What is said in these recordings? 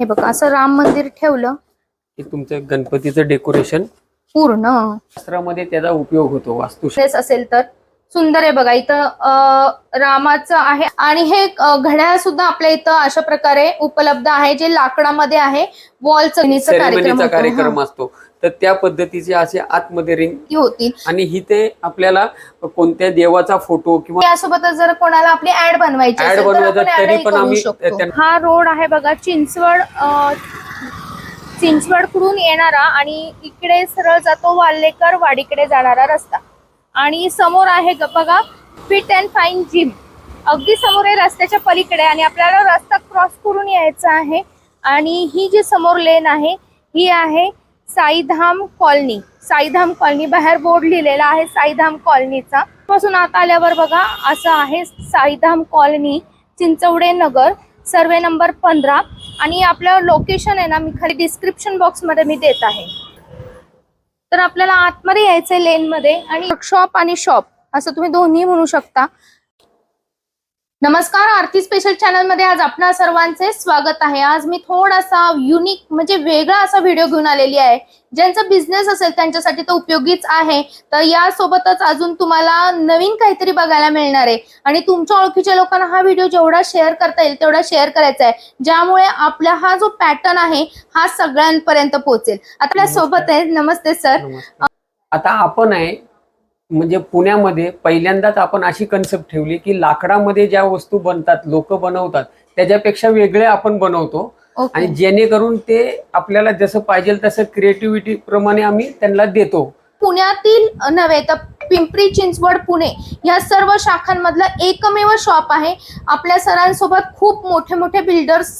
हे बघा असं राम मंदिर ठेवलं. की तुमचं गणपतीचं डेकोरेशन पूर्ण. शास्त्रामध्ये त्याचा उपयोग होतो वास्तुशास्त्र ड्रेस असेल तर. सुंदर आहे बघा इथं अं, रामाचं आहे. आणि हे अं, घड्याळ सुद्धा आपल्या इथं अशा प्रकारे उपलब्ध आहे जे लाकडामध्ये आहे. वॉल कार्यक्रम. कार्यक्रम असतो. तर त्या पद्धतीचे असे आतमध्ये रिंग होती. आणि ही ते आपल्याला कोणत्या देवाचा फोटो किंवा यासोबतच जर कोणाला आपली ऍड बनवायची तर बनवायचं तरी पण करू आम्ही हा रोड आहे बघा चिंचवड अं, चिंचवडकडून येणारा आणि इकडे सरळ जातो वाल्लेकर वाडीकडे जाणारा रस्ता. आणि समोर आहे बघा फिट अँड फाईन जिम अगदी समोर आहे रस्त्याच्या पलीकडे आणि आपल्याला रस्ता क्रॉस करून यायचा आहे. आणि ही जी समोर लेन आहे ही आहे साईधाम कॉलनी. साईधाम कॉलनी बाहेर बोर्ड लिहिलेला आहे साईधाम कॉलनीचा. पासून आत आल्यावर बघा असं आहे Saidham colony Chinchwade Nagar survey number पंधरा. आणि आपलं लोकेशन आहे ना मी खाली डिस्क्रिप्शन बॉक्समध्ये मी देत आहे. तर आपल्याला आतमध्ये यायचंय लेन मध्ये आणि वर्कशॉप आणि शॉप असं तुम्ही दोन्ही म्हणू शकता. नमस्कार आरती स्पेशल चॅनलमध्ये आज आपणा सर्वांचे स्वागत आहे. आज मी थोडासा युनिक म्हणजे वेगळा असा व्हिडिओ घेऊन आलेली आहे. ज्यांचा बिझनेस असेल त्यांच्यासाठी तो उपयोगीच आहे. तर यासोबतच अजून तुम्हाला नवीन काहीतरी बघायला मिळणार आहे. आणि तुमच्या ओळखीच्या लोकांना हा व्हिडिओ जेवढा शेअर करता येईल तेवढा शेअर करायचा आहे. ज्यामुळे आपला हा जो पॅटर्न आहे हा सगळ्यांपर्यंत पोहोचेल. आपल्यासोबत आहे. नमस्ते सर आता आपण आहे म्हणजे पुण्यामध्ये पहिल्यांदाच आपण अशी कन्सेप्ट ठेवली की लाकडामध्ये ज्या वस्तू बनतात लोक बनवतात त्याच्यापेक्षा वेगळे आपण बनवतो. आणि जेणेकरून ते आपल्याला जसं पाहिजे तसं क्रिएटिव्हिटी प्रमाणे आम्ही त्यांना देतो. पुण्यातील नव्हे तर पिंपरी चिंचवड पुणे या सर्व शाखांमधलं एकमेव शॉप आहे. आपल्या सरांसोबत खूप मोठे मोठे बिल्डर्स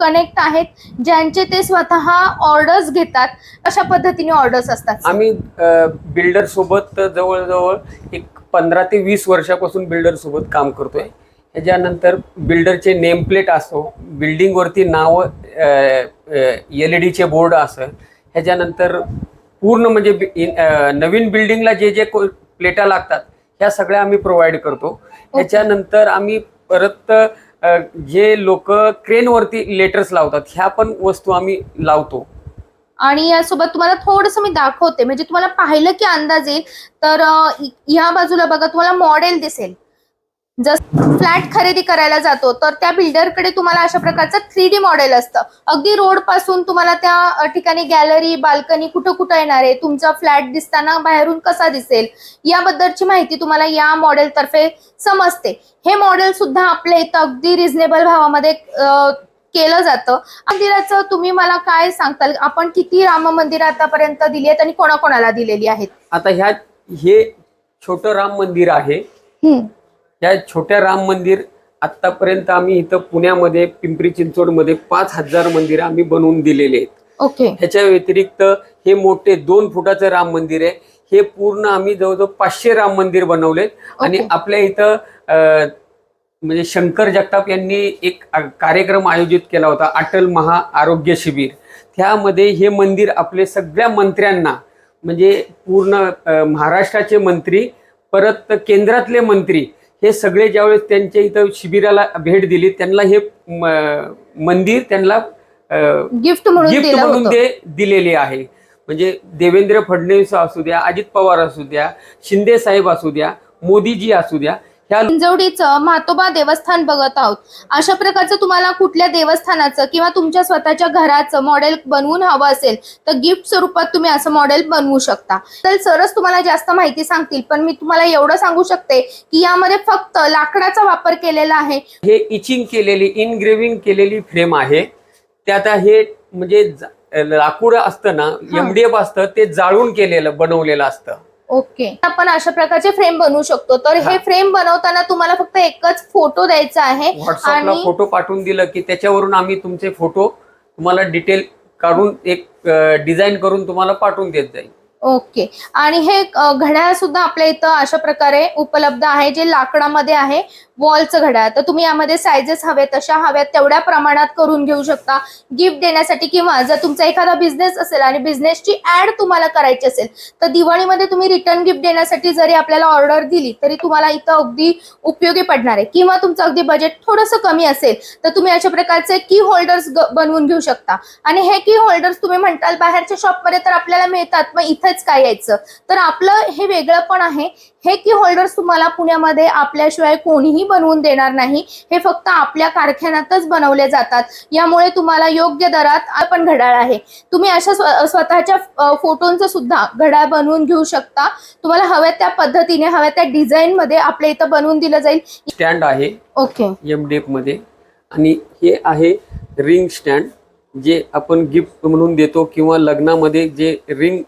कनेक्ट आहेत ज्यांचे ते स्वतः ऑर्डर्स घेतात. अशा पद्धतीने ऑर्डर्स असतात आम्ही बिल्डर सोबत जवळजवळ एक पंधरा ते वीस वर्षापासून बिल्डर सोबत काम करतोय. ह्याच्यानंतर बिल्डरचे नेमप्लेट असो बिल्डिंगवरती नावं एल ई डीचे बोर्ड असं. ह्याच्यानंतर पूर्ण म्हणजे बि- इन- नवीन बिल्डिंगला जे जे प्लेटा लागतात. ह्या सगळ्या आम्ही प्रोव्हाइड करतो. ह्याच्यानंतर आम्ही परत जे लोक क्रेनवरती लेटर्स लावतात ह्या पण वस्तू आम्ही लावतो. आणि यासोबत तुम्हाला थोडस मी दाखवते. म्हणजे तुम्हाला पाहिलं की अंदाज येईल तर ह्या बाजूला बघा तुम्हाला मॉडेल दिसेल. जस फ्लॅट खरेदी करायला जातो तर त्या बिल्डरकडे तुम्हाला अशा प्रकारचं थ्री डी मॉडेल असतं. अगदी रोडपासून तुम्हाला त्या ठिकाणी गॅलरी बाल्कनी कुठं कुठं येणार आहे तुमचा फ्लॅट दिसताना बाहेरून कसा दिसेल याबद्दलची माहिती तुम्हाला या मॉडेल तर्फे समजते. हे मॉडेल सुद्धा आपल्या इथं अगदी रिझनेबल भावामध्ये केलं जातं. मंदिराचं तुम्ही मला काय सांगताल? आपण किती राम मंदिर आतापर्यंत दिली आहेत आणि कोणाकोणाला दिलेली आहेत? आता ह्या हे छोटं राम मंदिर आहे. हम्म. या छोट्या राम मंदिर आतापर्यंत आम्ही इथं पुण्यामध्ये पिंपरी चिंचवडमध्ये पाच हजार मंदिर आम्ही बनवून दिलेले आहेत. ओके. ह्याच्या व्यतिरिक्त हे मोठे दोन फुटाचं राम मंदिर आहे. हे पूर्ण आम्ही जवळजवळ पाचशे राम मंदिर बनवलेत. आणि. आपल्या इथं म्हणजे शंकर जगताप यांनी एक कार्यक्रम आयोजित केला होता अटल महा आरोग्य शिबिर. त्यामध्ये हे मंदिर आपले सगळ्या मंत्र्यांना म्हणजे पूर्ण महाराष्ट्राचे मंत्री परत केंद्रातले मंत्री हे सगळे ज्यावेळेस त्यांच्या इथं शिबिराला भेट दिली त्यांना हे मंदिर त्यांना गिफ्ट म्हणून गिफ्ट म्हणून ते दिलेले आहे. म्हणजे देवेंद्र फडणवीस असू द्या अजित पवार असू द्या शिंदे साहेब असू द्या मोदीजी असू द्या हिंजवडीचं म्हातोबा देवस्थान बघत आहोत. अशा प्रकारचं तुम्हाला कुठल्या देवस्थानाचं किंवा तुमच्या स्वतःच्या घराचं मॉडेल बनवून हवं असेल तर गिफ्ट स्वरूपात तुम्ही असं मॉडेल बनवू शकता. तर सरच तुम्हाला जास्त माहिती सांगतील पण मी तुम्हाला एवढं सांगू शकते की यामध्ये फक्त लाकडाचा वापर केलेला आहे. हे इचिंग केलेली इनग्रेव्हिंग केलेली फ्रेम आहे. ते आता हे म्हणजे लाकूड असतं ना एमडीएफ असतं ते जाळून केलेलं बनवलेलं असतं. ओके. आपण अशा प्रकारचे फ्रेम बनवू शकतो. तर हे. फ्रेम बनवताना तुम्हाला फक्त एकच फोटो द्यायचा आहे व्हॉट्सअपला आणि फोटो पाठवून दिलं की त्याच्यावरून आम्ही तुमचे फोटो तुम्हाला डिटेल काढून एक डिझाईन करून तुम्हाला पाठवून देत जाईल. ओके. आणि हे अ, घड्याळ सुद्धा आपल्या इथं अशा प्रकारे उपलब्ध आहे जे लाकडामध्ये आहे. वॉलचं घड्याळ तर तुम्ही यामध्ये सायझेस हवे तशा हव्यात तेवढ्या प्रमाणात करून घेऊ शकता. गिफ्ट देण्यासाठी किंवा जर तुमचा एखादा बिझनेस असेल आणि बिझनेसची ऍड तुम्हाला करायची असेल तर दिवाळीमध्ये तुम्ही रिटर्न गिफ्ट देण्यासाठी जरी आपल्याला ऑर्डर दिली तरी तुम्हाला इथं अगदी उपयोगी पडणार आहे. किंवा तुमचं अगदी बजेट थोडंसं कमी असेल तर तुम्ही अशा प्रकारचे की होल्डर्स बनवून घेऊ शकता. आणि हे की होल्डर्स तुम्ही म्हणताल बाहेरच्या शॉपमध्ये तर आपल्याला मिळतात मग इथेच काय यायचं? तर आपलं हे वेगळं पण आहे. हे की होल्डर्स तुम्हाला पुण्यामध्ये आपल्याशिवाय कोणीही बनवून देणार नाही. हे फक्त आपल्या कारखान्यातच बनवले जातात. यामुळे तुम्हाला योग्य दरात आपण घड्याळ आहे. तुम्ही अशा स्व- स्वतःच्या फोटोंचं सुद्धा घड्याळ बनवून घेऊ शकता. तुम्हाला हव्या त्या पद्धतीने हव्या त्या डिझाईन मध्ये आपल्या इथं बनवून दिलं जाईल. स्टँड आहे. ओके. एममध्ये. आणि हे आहे रिंग स्टँड जे आपण गिफ्ट म्हणून देतो किंवा लग्नामध्ये जे रिंग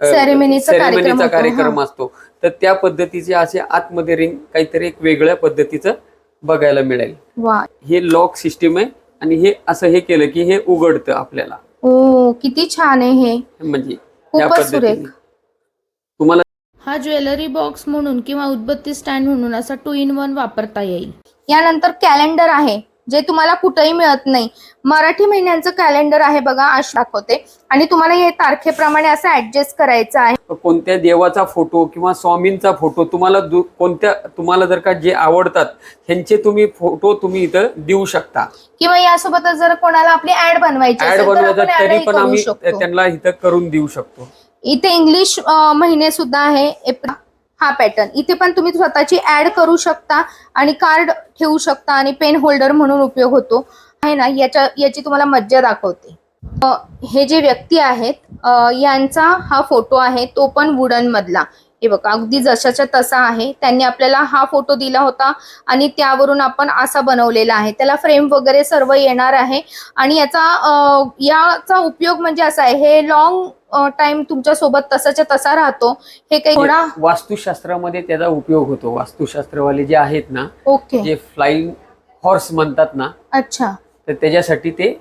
सेरेमनीचा कार्यक्रम असतो. तर त्या पद्धतीचे असे आतमध्ये रिंग काहीतरी एक वेगळ्या पद्धतीचं बघायला मिळेल. वा. हे लॉक सिस्टीम आहे आणि हे असं हे केलं की हे उघडतं आपल्याला. ओ किती छान आहे हे. म्हणजे पद्धतीने. तुम्हाला हा ज्वेलरी बॉक्स म्हणून किंवा उदबत्ती स्टँड म्हणून असा टू इन वन वापरता येईल. यानंतर कॅलेंडर आहे. जे तुम्हाला कुठेही मिळत नाही. मराठी महिन्यांचं कॅलेंडर आहे बघा आज दाखवते. आणि तुम्हाला हे तारखेप्रमाणे असं ऍडजस्ट करायचं आहे. कोणत्या देवाचा फोटो किंवा स्वामींचा फोटो तुम्हाला कोणत्या तुम्हाला जर का जे आवडतात ह्यांचे तुम्ही फोटो तुम्ही इथं देऊ शकता. किंवा यासोबतच जर कोणाला आपली ऍड बनवायची ऍड बनवायचं तरी पण आम्ही. त्यांना इथं करून देऊ शकतो. इथे इंग्लिश महिने सुद्धा आहे. एप्रिल हा पॅटर्न इथे पण तुम्ही स्वतःची ऍड करू शकता आणि कार्ड ठेवू शकता आणि पेन होल्डर म्हणून उपयोग होतो. आहे ना? याच्या याची तुम्हाला मज्जा दाखवते. हे जे व्यक्ती आहेत यांचा हा फोटो आहे तो पण वुडन मधला. हे बघा अगदी जशाच्या तसा आहे. त्यांनी आपल्याला हा फोटो दिला होता आणि त्यावरून आपण असा बनवलेला आहे. त्याला फ्रेम वगैरे सर्व येणार आहे. आणि याचा याचा उपयोग म्हणजे असा आहे हे लॉंग टाइम तुमच्यासोबत तसाच्या तसा राहतो. हे काही थोडा वास्तुशास्त्रामध्ये त्याचा उपयोग होतो. वास्तुशास्त्रवाले जे आहेत ना ओके. जे फ्लाइंग हॉर्स म्हणतात ना अच्छा. तर त्याच्यासाठी ते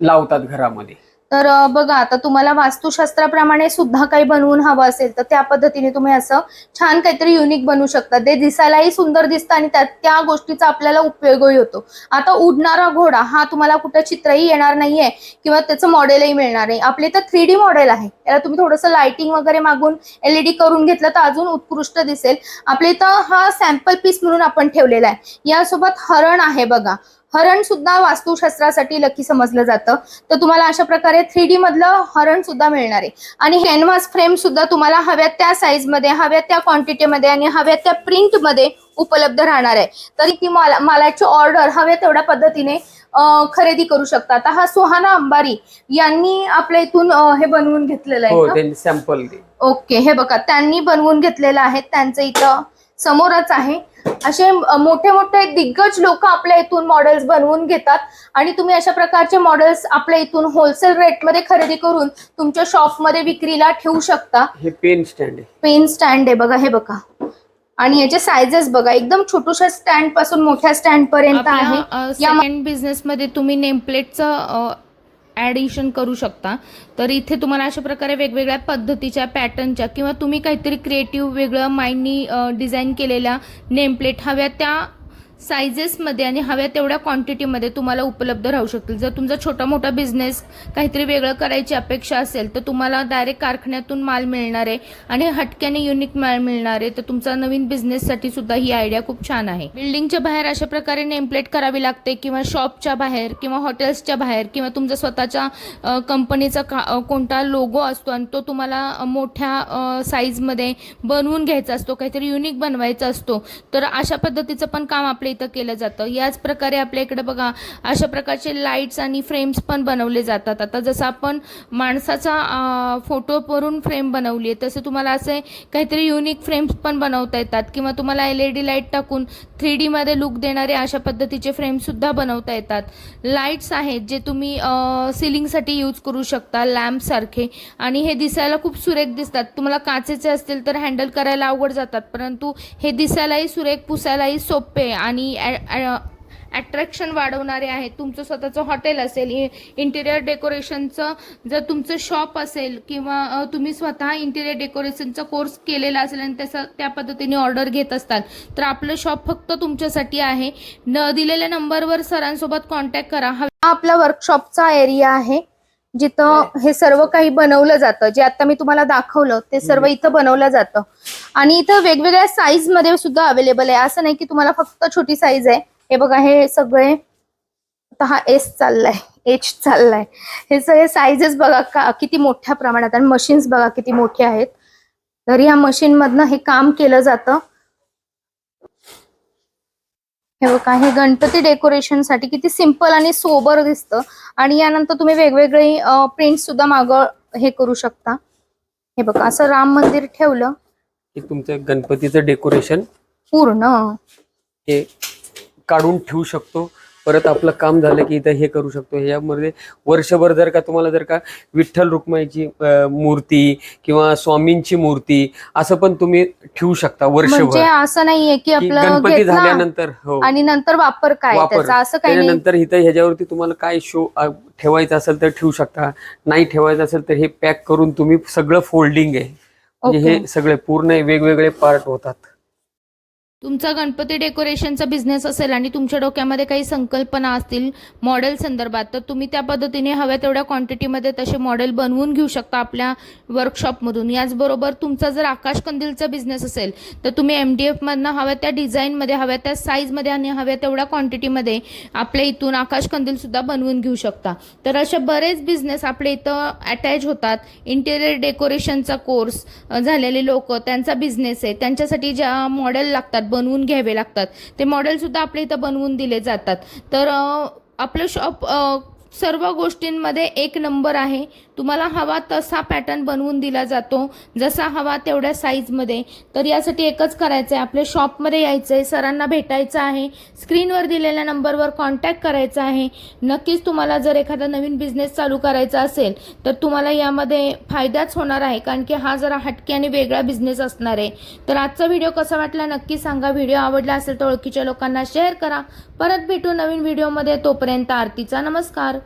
लावतात घरामध्ये. तर बघा आता तुम्हाला वास्तुशास्त्राप्रमाणे सुद्धा काही बनवून हवं असेल तर त्या पद्धतीने तुम्ही असं छान काहीतरी युनिक बनवू शकता. ते दिसायलाही सुंदर दिसतं आणि त्या त्या गोष्टीचा आपल्याला उपयोगही होतो. आता उडणारा घोडा हा तुम्हाला कुठं चित्रही येणार नाहीये किंवा त्याचं मॉडेलही मिळणार आहे आपले तर थ्री डी मॉडेल आहे. याला तुम्ही थोडंसं लाइटिंग वगैरे मागून एलईडी करून घेतलं तर अजून उत्कृष्ट दिसेल. आपले तर हा सॅम्पल पीस म्हणून आपण ठेवलेला आहे. यासोबत हरण आहे बघा. हरण सुद्धा वास्तुशास्त्रासाठी लकी समजलं जातं. तर तुम्हाला अशा प्रकारे थ्री डी मधलं हरण सुद्धा मिळणार आहे. आणि कॅनव्हास फ्रेम सुद्धा तुम्हाला हव्या त्या साईजमध्ये हव्या त्या क्वांटिटीमध्ये आणि हव्या त्या प्रिंटमध्ये उपलब्ध राहणार आहे. तरी ती माला मालाची ऑर्डर हव्या तेवढ्या पद्धतीने खरेदी करू शकता आता हा सुहाना अंबारी यांनी आपल्या इथून हे बनवून घेतलेलं हो आहे सॅम्पल ओके हे बघा त्यांनी बनवून घेतलेलं आहे. त्यांचं इथं समोरच आहे. असे मोठे मोठे दिग्गज लोक आपल्या इथून मॉडेल्स बनवून घेतात. आणि तुम्ही अशा प्रकारचे मॉडेल्स आपल्या इथून होलसेल रेटमध्ये खरेदी करून तुमच्या शॉपमध्ये विक्रीला ठेवू शकता. हे पेन स्टँड आहे. पेन स्टँड आहे बघा हे बघा. आणि याचे सायझेस बघा एकदम छोटूशा स्टँडपासून मोठ्या स्टँड पर्यंत आहे. या सेकंड बिझनेसमध्ये तुम्ही नेमप्लेटचं ॲडिशन करू शकता. तर इथे तुम्हाला अशा प्रकारे वेगवेगळ्या पद्धतीच्या पॅटर्नच्या किंवा तुम्ही काहीतरी क्रिएटिव्ह वेगळं माइंडनी डिझाईन केलेल्या नेमप्लेट हव्या त्या सायझेसमध्ये आणि हव्या तेवढ्या क्वांटिटीमध्ये तुम्हाला उपलब्ध राहू शकतील. जर तुमचा छोटा मोठा बिझनेस काहीतरी वेगळं करायची अपेक्षा असेल तर तुम्हाला डायरेक्ट कारखान्यातून माल मिळणार आहे आणि हटक्याने युनिक माल मिळणार आहे. तर तुमचा नवीन बिझनेससाठी सुद्धा ही आयडिया खूप छान आहे. बिल्डिंगच्या बाहेर अशा प्रकारे नेमप्लेट करावी लागते किंवा शॉपच्या बाहेर किंवा हॉटेल्सच्या बाहेर किंवा तुमचा स्वतःच्या कंपनीचा का कोणता लोगो असतो आणि तो तुम्हाला मोठ्या साईजमध्ये बनवून घ्यायचा असतो काहीतरी युनिक बनवायचा असतो. तर अशा पद्धतीचं पण काम आपल्या इथं केलं जातं. याच प्रकारे आपल्या इकडे बघा अशा प्रकारचे लाईट्स आणि फ्रेम्स पण बनवले जातात. आता जसं आपण माणसाचा फोटो फोटोवरून फ्रेम बनवली आहे तसं तुम्हाला असे काहीतरी युनिक फ्रेम्स पण बनवता येतात. किंवा तुम्हाला एल ई डी लाइट टाकून थ्री डीमध्ये लुक देणारे अशा पद्धतीचे फ्रेमसुद्धा बनवता येतात. लाईट्स आहेत जे तुम्ही सिलिंगसाठी यूज करू शकता लॅम्पसारखे आणि हे दिसायला खूप सुरेख दिसतात. तुम्हाला काचेचे असतील तर हँडल करायला अवघड जातात. परंतु हे दिसायलाही सुरेख पुसायलाही सोपे आणि आणि अट्रॅक्शन वाढवणारे आहेत. तुमचं स्वतःचं हॉटेल असेल इंटिरियर डेकोरेशनचं जर तुमचं शॉप असेल किंवा तुम्ही स्वतः इंटिरियर डेकोरेशनचा कोर्स केलेला असेल आणि त्याचा त्या पद्धतीने ऑर्डर घेत असताल तर आपलं शॉप फक्त तुमच्यासाठी आहे. न दिलेल्या नंबरवर सरांसोबत कॉन्टॅक्ट करा. हा आपला वर्कशॉपचा एरिया आहे. जिथं हे सर्व काही बनवलं जातं जे आता मी तुम्हाला दाखवलं ते सर्व इथं बनवलं जातं. आणि इथं वेगवेगळ्या साईजमध्ये सुद्धा अवेलेबल आहे. असं नाही की तुम्हाला फक्त छोटी साईज आहे. हे बघा हे सगळे आता हा एस चाललाय एच चाललाय. हे सगळे साईजेस बघा का किती मोठ्या प्रमाणात आणि मशीन्स बघा किती मोठे आहेत. तर या मशीन मधनं हे काम केलं जातं. हे बघा हे गणपती डेकोरेशनसाठी किती सिंपल आणि सोबर दिसतं. आणि यानंतर तुम्ही वेगवेगळे प्रिंट सुद्धा माग हे करू शकता. हे बघा असं राम मंदिर ठेवलं. तुमचं गणपतीचं डेकोरेशन पूर्ण. हे काढून ठेवू शकतो. परत आपलं काम झालं की इथं हे करू शकतो. ह्यामध्ये वर्षभर जर का तुम्हाला जर का विठ्ठल रुक्माईची मूर्ती किंवा स्वामींची मूर्ती असं पण तुम्ही ठेवू शकता म्हणजे वर्षभर असं नाहीये की गणपती झाल्यानंतर हो. आणि नंतर वापर काय? वापर. असं काही नाही. त्याच्यानंतर इथं ह्याच्यावरती तुम्हाला काय शो ठेवायचं असेल तर ठेवू शकता. नाही ठेवायचं असेल तर हे पॅक करून तुम्ही सगळं फोल्डिंग आहे. म्हणजे. हे सगळे पूर्ण वेगवेगळे पार्ट होतात. तुमचा गणपती डेकोरेशनचा बिझनेस असेल आणि तुमच्या डोक्यामध्ये काही संकल्पना असतील मॉडेल संदर्भात तर तुम्ही त्या पद्धतीने हव्या तेवढ्या क्वांटिटीमध्ये तसे मॉडेल बनवून घेऊ शकता आपल्या वर्कशॉपमधून याचबरोबर तुमचा जर आकाश कंदीलचा बिझनेस असेल तर तुम्ही एम डी एफमधनं हव्या त्या डिझाईनमध्ये हव्या त्या साईजमध्ये आणि हव्या तेवढ्या क्वांटिटीमध्ये आपल्या इथून आकाश कंदीलसुद्धा बनवून घेऊ शकता. तर असे बरेच बिझनेस आपल्या इथं अटॅच होतात. इंटेरियर डेकोरेशनचा कोर्स झालेले लोक त्यांचा बिझनेस आहे. त्यांच्यासाठी ज्या मॉडेल लागतात बनवून घ्यावे लागतात. ते मॉडेलसुद्धा आपल्या इथं बनवून दिले जातात. तर आपलं शॉप सर्व गोष्टींमध्ये एक नंबर आहे. तुम्हाला हवा तसा पॅटर्न बनवून दिला जातो. जसा हवा तेवढ्या साईजमध्ये तर यासाठी एकच करायचं आहे आपल्या शॉपमध्ये यायचं आहे सरांना भेटायचं आहे. स्क्रीनवर दिलेल्या नंबरवर कॉन्टॅक्ट करायचा आहे. नक्कीच तुम्हाला जर एखादा नवीन बिझनेस चालू करायचा असेल तर तुम्हाला यामध्ये फायदाच होणार आहे. कारण की हा जरा हटके आणि वेगळा बिझनेस असणार आहे. तर आजचा व्हिडिओ कसा वाटला नक्की सांगा. व्हिडिओ आवडला असेल तर ओळखीच्या लोकांना शेअर करा. परत भेटू नवीन व्हिडिओमध्ये तोपर्यंत आरतीचा नमस्कार.